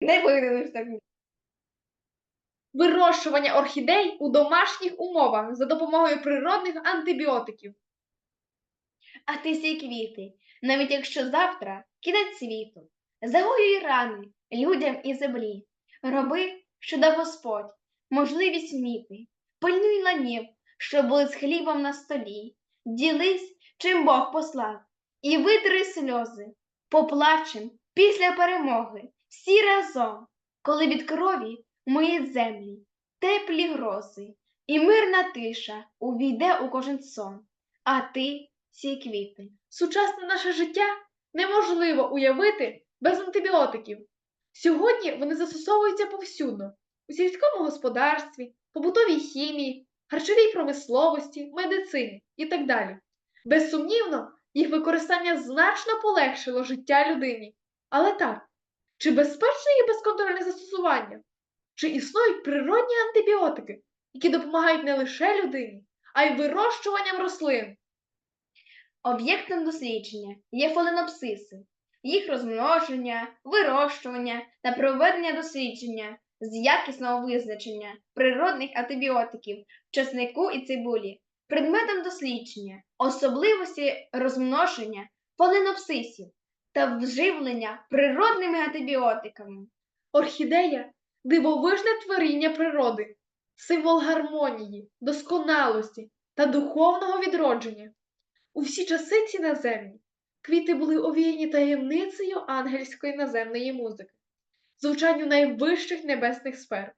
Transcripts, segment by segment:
Не вигадали так. Вирощування орхідей у домашніх умовах за допомогою природних антибіотиків. А ти сі квіти, навіть якщо завтра кінець світу, загоюй рани людям і землі. Роби, що дав Господь, можливість вміти, пильнуй ланів, що були з хлібом на столі, ділись, чим Бог послав, і витри сльози, поплачем після перемоги, всі разом, коли від крові миють землі, теплі грози, і мирна тиша увійде у кожен сон, а ти сій квіти. Сучасне наше життя неможливо уявити без антибіотиків. Сьогодні вони застосовуються повсюдно у сільському господарстві, побутовій хімії, харчовій промисловості, медицині і так далі. Безсумнівно, їх використання значно полегшило життя людині. Але так, чи безпечне їх безконтрольне застосування? Чи існують природні антибіотики, які допомагають не лише людині, а й вирощуванням рослин? Об'єктом дослідження є фаленопсиси, їх розмноження, вирощування та проведення дослідження з якісного визначення природних антибіотиків чеснику і цибулі, предметом дослідження, особливості розмноження фаленопсисів та вживлення природними антибіотиками. Орхідея дивовижне творіння природи, символ гармонії, досконалості та духовного відродження. У всі часи ці наземні квіти були овіяні таємницею ангельської наземної музики, звучанню найвищих небесних сфер.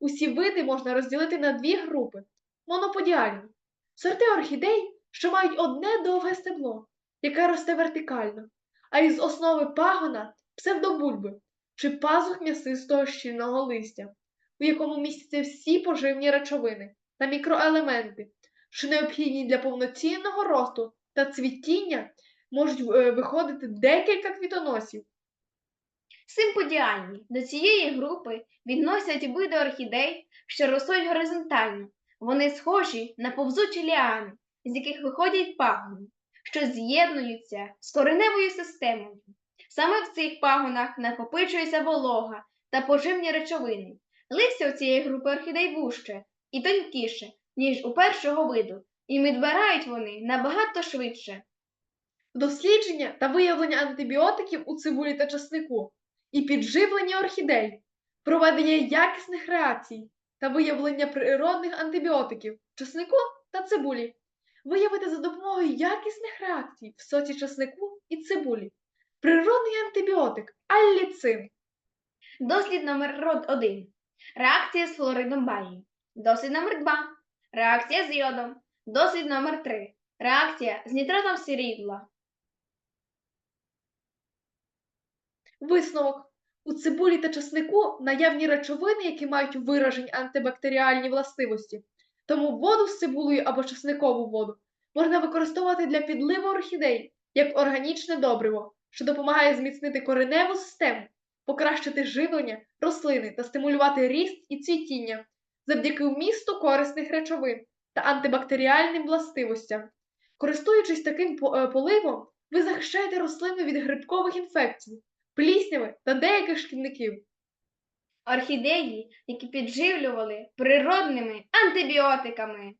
Усі види можна розділити на дві групи моноподіальні сорти орхідей, що мають одне довге стебло, яке росте вертикально, а із основи пагона псевдобульби чи пазух м'ясистого щільного листя, у якому містяться всі поживні речовини та мікроелементи, що необхідні для повноцінного росту та цвітіння, можуть е, виходити декілька квітоносів. Симподіальні до цієї групи відносять види орхідей, що ростуть горизонтально. Вони схожі на повзучі ліани, з яких виходять пагони, що з'єднуються з кореневою системою. Саме в цих пагонах накопичується волога та поживні речовини. Листя у цієї групи орхідей вужче і тонкіше, ніж у першого виду, і відбирають вони набагато швидше. дослідження та виявлення антибіотиків у цибулі та часнику і підживлення орхідей, проведення якісних реакцій та виявлення природних антибіотиків в часнику та цибулі, виявити за допомогою якісних реакцій в соці часнику і цибулі. Природний антибіотик алліцин. Дослід номер 1. Реакція з флоридом баї. Дослід номер 2. Реакція з йодом. Дослід номер 3. Реакція з нітратом срібла. Висновок. У цибулі та часнику наявні речовини, які мають виражені антибактеріальні властивості. Тому воду з цибулею або часникову воду можна використовувати для підливу орхідей як органічне добриво, що допомагає зміцнити кореневу систему, покращити живлення рослини та стимулювати ріст і цвітіння завдяки вмісту корисних речовин та антибактеріальним властивостям. Користуючись таким е, поливом, ви захищаєте рослину від грибкових інфекцій, плісняви та деяких шкідників. Орхідеї, які підживлювали природними антибіотиками.